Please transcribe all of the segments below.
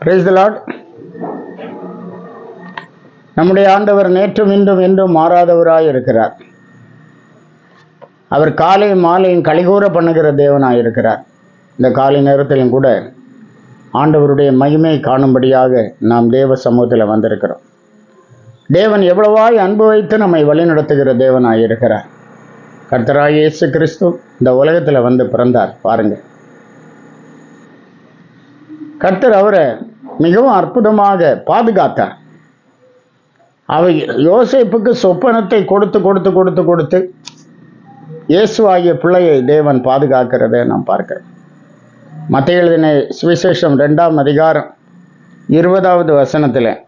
Praise நம்முடைய ஆண்டவர் நேற்றும் இன்றும் என்றும் மாறாதவராய் இருக்கிறார். அவர் காலை மாலையும் கலிகூற பண்ணுகிற தேவனாய் இருக்கிறார். இந்த காலை நேரத்திலும் கூட ஆண்டவருடைய மகிமை காணும்படியாக நாம் தேவ சமூகத்தில் வந்திருக்கிறோம். தேவன் எவ்வளவாய் அன்பு வைத்து நம்மை வழிநடத்துகிற தேவனாக இருக்கிறார் கர்த்தராக இயேசு கிறிஸ்து இந்த உலகத்தில் வந்து பிறந்தார். பாருங்கள். கர்த்தர் அவரை மிகவும் அற்புதமாக பாதுகாத்தார். அவை யோசிப்புக்கு சொப்பனத்தை கொடுத்து கொடுத்து கொடுத்து கொடுத்து இயேசு பிள்ளையை தேவன் பாதுகாக்கிறதை நாம் பார்க்கிறோம். மத்திய எழுதின சுவிசேஷம் ரெண்டாம் அதிகாரம் இருபதாவது வசனத்தில்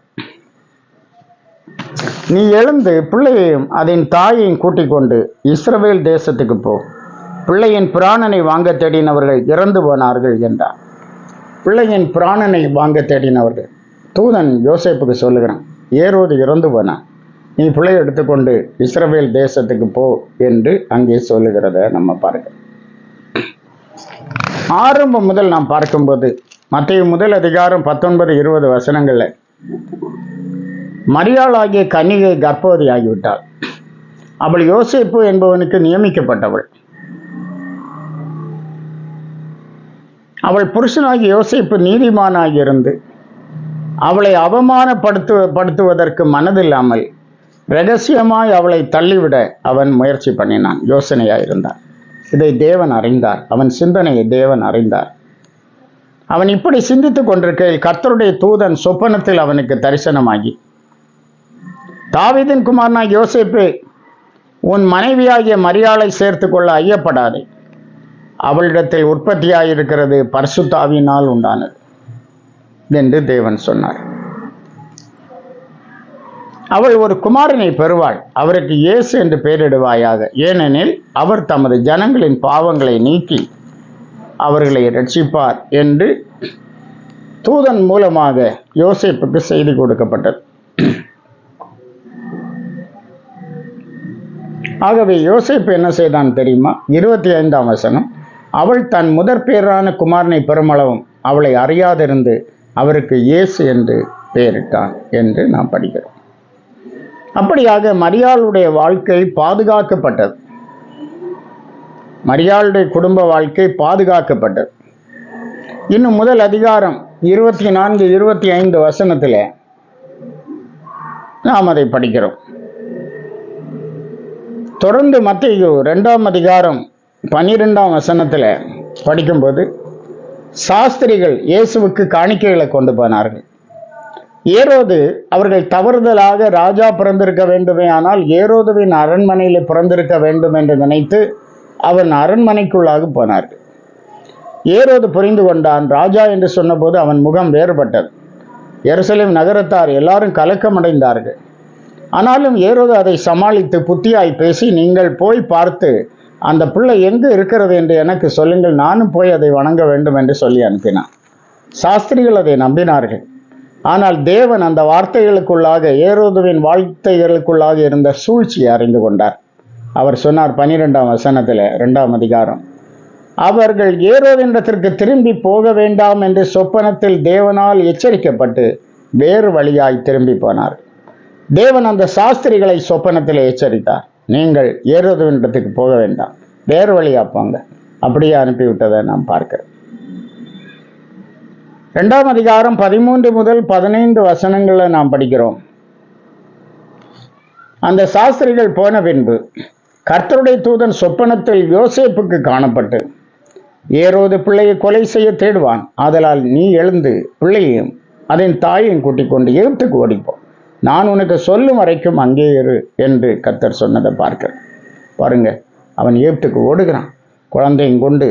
நீ எழுந்து பிள்ளையையும் அதன் தாயையும் கூட்டிக் கொண்டு இஸ்ரவேல் தேசத்துக்கு போ. பிள்ளையின் பிராணனை வாங்க தேடினவர்கள் இறந்து போனார்கள் என்றார் பிள்ளையின் பிராணனை வாங்க தேடினவர்கள். தூதன் யோசேப்புக்கு சொல்லுகிறான் ஏரோது இறந்து போனான். நீ பிள்ளையை எடுத்துக்கொண்டு இஸ்ரவேல் தேசத்துக்கு போ என்று அங்கே சொல்லுகிறத நம்ம பார்க்கிறோம் ஆரம்பம் முதல் நாம் பார்க்கும்போது மத்திய முதல் அதிகாரம் பத்தொன்பது இருபது வசனங்களில் மரியாளாகிய கன்னிகை கர்ப்பவதி ஆகிவிட்டாள் அவள் யோசிப்பு என்பவனுக்கு நியமிக்கப்பட்டவள். அவள் புருஷனாகிய யோசிப்பு நீதிமானாக இருந்து அவளை அவமானப்படுத்து படுத்துவதற்கு மனதில்லாமல் ரகசியமாய் அவளை தள்ளிவிட அவன் முயற்சி பண்ணினான். யோசனையாக இருந்தான் இதை தேவன் அறிந்தார். அவன் சிந்தனையை தேவன் அறிந்தார். அவன் இப்படி சிந்தித்துக் கொண்டிருக்கையில் கர்த்தருடைய தூதன் சொப்பனத்தில் அவனுக்கு தரிசனமாகி தாவிதின் குமார்னா யோசிப்பு உன் மனைவியாகிய மரியாளை சேர்த்து கொள்ள ஐயப்படாதே. அவளிடத்தில் உற்பத்தியாயிருக்கிறது பரிசுத்தாவினால் உண்டானது. என்று தேவன் சொன்னார். அவள் ஒரு குமாரனை பெறுவாள். அவருக்கு இயேசு என்று பெயரிடுவாயாக. ஏனெனில் அவர் தமது ஜனங்களின் பாவங்களை நீக்கி அவர்களை ரட்சிப்பார் என்று தூதன் மூலமாக யோசிப்புக்கு செய்தி கொடுக்கப்பட்டது. ஆகவே யோசிப்பு என்ன செய்தான் தெரியுமா? இருபத்தி ஐந்தாம் வசனம் அவள் தன் முதற் பேரான குமாரனை பெருமளவும் அவளை அறியாதிருந்து அவருக்கு இயேசு என்று பெயரிட்டான் என்று நாம் படிக்கிறோம். அப்படியாக மரியாளுடைய வாழ்க்கை பாதுகாக்கப்பட்டது. மரியாளுடைய குடும்ப வாழ்க்கை பாதுகாக்கப்பட்டது. இன்னும் முதல் அதிகாரம் இருபத்தி நான்கு இருபத்தி ஐந்து வசனத்தில் நாம் அதை படிக்கிறோம். தொடர்ந்து மத்திய ரெண்டாம் அதிகாரம் பன்னிரெண்டாம் வசனத்தில் படிக்கும்போது சாஸ்திரிகள் இயேசுவுக்கு காணிக்கைகளை கொண்டு போனார்கள். ஏரோது அவர்கள் தவறுதலாக ராஜா பிறந்திருக்க வேண்டுமே ஆனால் ஏரோதுவின் அரண்மனையில் பிறந்திருக்க வேண்டும் என்று நினைத்து அவன் அரண்மனைக்குள்ளாக போனார்கள் ஏரோது புரிந்து கொண்டான் ராஜா என்று சொன்னபோது அவன் முகம் வேறுபட்டது. எருசலேம் நகரத்தார் எல்லாரும் கலக்கமடைந்தார்கள். ஆனாலும் ஏரோது அதை சமாளித்து புத்தியாய் பேசி நீங்கள் போய் பார்த்து அந்த பிள்ளை எங்கு இருக்கிறது என்று எனக்கு சொல்லுங்கள். நானும் போய் அதை வணங்க வேண்டும் என்று சொல்லி அனுப்பினான். சாஸ்திரிகள் அதை நம்பினார்கள். ஆனால் தேவன் அந்த வார்த்தைகளுக்குள்ளாக ஏரோதுவின் வார்த்தைகளுக்குள்ளாக இருந்த சூழ்ச்சியை அறிந்து கொண்டார். அவர் சொன்னார் பனிரெண்டாம் வசனத்தில் ரெண்டாம் அதிகாரம் அவர்கள் ஏரோதின்றத்திற்கு திரும்பி போக வேண்டாம் என்று சொப்பனத்தில் தேவனால் எச்சரிக்கப்பட்டு வேறு வழியாய் திரும்பி போனார் தேவன் அந்த சாஸ்திரிகளை சொப்பனத்தில் எச்சரித்தார். நீங்கள் ஏரோதுவின்றத்துக்கு போக வேண்டாம். வேறு வழியா போங்க. அப்படியே அனுப்பிவிட்டதை நாம் பார்க்கிறேன் ரெண்டாம் அதிகாரம் பதிமூன்று முதல் பதினைந்து வசனங்களை நாம் படிக்கிறோம். அந்த சாஸ்திரிகள் போன பின்பு கர்த்தருடைய தூதன் சொப்பனத்தில் யோசேப்புக்கு காணப்பட்டு ஏரோது பிள்ளையை கொலை செய்ய தேடுவான். ஆதலால் நீ எழுந்து பிள்ளையையும் அதன் தாயையும் கூட்டிக் கொண்டு எகிப்துக்கு ஓடிப்போம் நான் உனக்கு சொல்லும் வரைக்கும் அங்கே இரு என்று கத்தர் சொன்னதை பார்க்கிறேன் பாருங்க அவன் எகிப்துக்கு ஓடுகிறான். குழந்தையும் கொண்டு.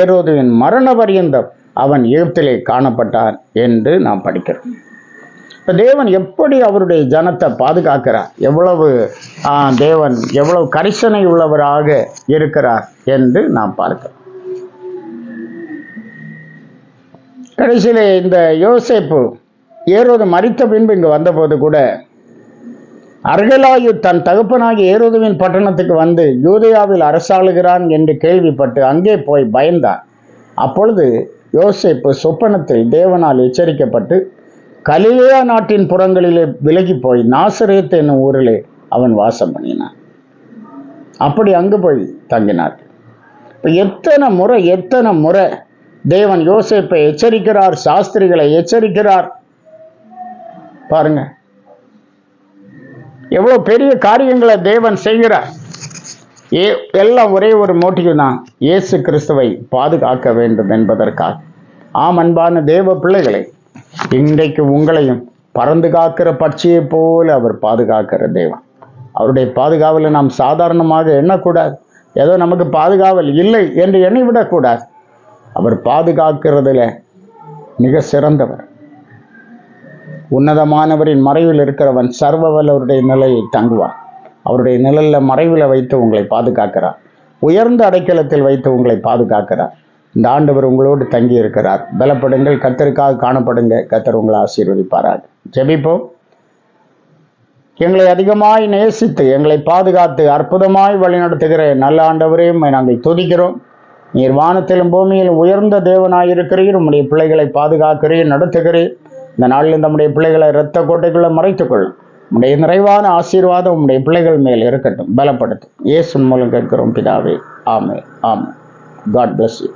ஏரோதுவின் மரண பரியந்தம் அவன் எகிப்திலே காணப்பட்டான் என்று நாம் படிக்கிறோம். இப்போ தேவன் எப்படி அவருடைய ஜனத்தை பாதுகாக்கிறார்? எவ்வளவு தேவன் எவ்வளவு கரிசனை உள்ளவராக இருக்கிறார் என்று நாம் பார்க்கிறோம். கடைசியிலே இந்த யோசிப்பு ஏரோது மறித்த பின்பு இங்கு வந்தபோது கூட அர்கலாயு தன் தகப்பனாகிய ஏரோதுவின் பட்டணத்துக்கு வந்து யூதேயாவில் அரசாளுகிறான் என்று கேள்விப்பட்டு அங்கே போய் பயந்தான். அப்பொழுது யோசேப்பு சொப்பனத்தில் தேவனால் எச்சரிக்கப்பட்டு கலிலேயா நாட்டின் புறங்களிலே விலகி போய் நாசரேத் என்னும் ஊரிலே அவன் வாசம் பண்ணினான். அப்படி அங்கு போய் தங்கினார். இப்போ எத்தனை முறை எத்தனை முறை தேவன் யோசேப்பை எச்சரிக்கிறார் சாஸ்திரிகளை எச்சரிக்கிறார் பாருங்க. எவ்வளோ பெரிய காரியங்களை தேவன் செய்கிறார். ஏ எல்லாம் ஒரே ஒரு மோட்டிவ் தான். இயேசு கிறிஸ்துவை பாதுகாக்க வேண்டும் என்பதற்காக. ஆம் அன்பான தேவ பிள்ளைகளை இன்றைக்கு உங்களையும் பறந்து காக்கிற பட்சியை போல அவர் பாதுகாக்கிற தேவன். அவருடைய பாதுகாவலை நாம் சாதாரணமாக எண்ணக்கூடாது. ஏதோ நமக்கு பாதுகாவல் இல்லை என்று எண்ணிவிடக்கூடாது. அவர் பாதுகாக்கிறதுல மிக சிறந்தவர். உன்னதமானவரின் மறைவில் இருக்கிறவன் சர்வ வல்லவருடைய நிலையை தங்குவான். அவருடைய நிழலில் மறைவில் வைத்து உங்களை பாதுகாக்கிறார். உயர்ந்த அடைக்கலத்தில் வைத்து உங்களை பாதுகாக்கிறார். இந்த ஆண்டவர் உங்களோடு தங்கி இருக்கிறார். பலப்படுங்கள் கத்தருக்காக காணப்படுங்க கத்தர் உங்களை ஆசீர்வதிப்பாராக. ஜெபிப்போம். எங்களை அதிகமாய் நேசித்து எங்களை பாதுகாத்து அற்புதமாய் வழிநடத்துகிற நல்ல ஆண்டவரையும் நாங்கள் துதிக்கிறோம். நீர் வானத்திலும் பூமியிலும் உயர்ந்த தேவனாயிருக்கிறீர். உம்முடைய பிள்ளைகளை பாதுகாக்கிறீர் நடத்துகிறீர். இந்த நாளில் நம்முடைய பிள்ளைகளை இரத்த கோட்டைக்குள்ளே மறைத்துக்கொள்ளும் உம்முடைய நிறைவான ஆசீர்வாதம் உம்முடைய பிள்ளைகள் மேல் இருக்கட்டும். பலப்படுத்தும். இயேசு மூலம் கேட்கிறோம் பிதாவே. ஆமே ஆமே காட் பிளஸ் யூ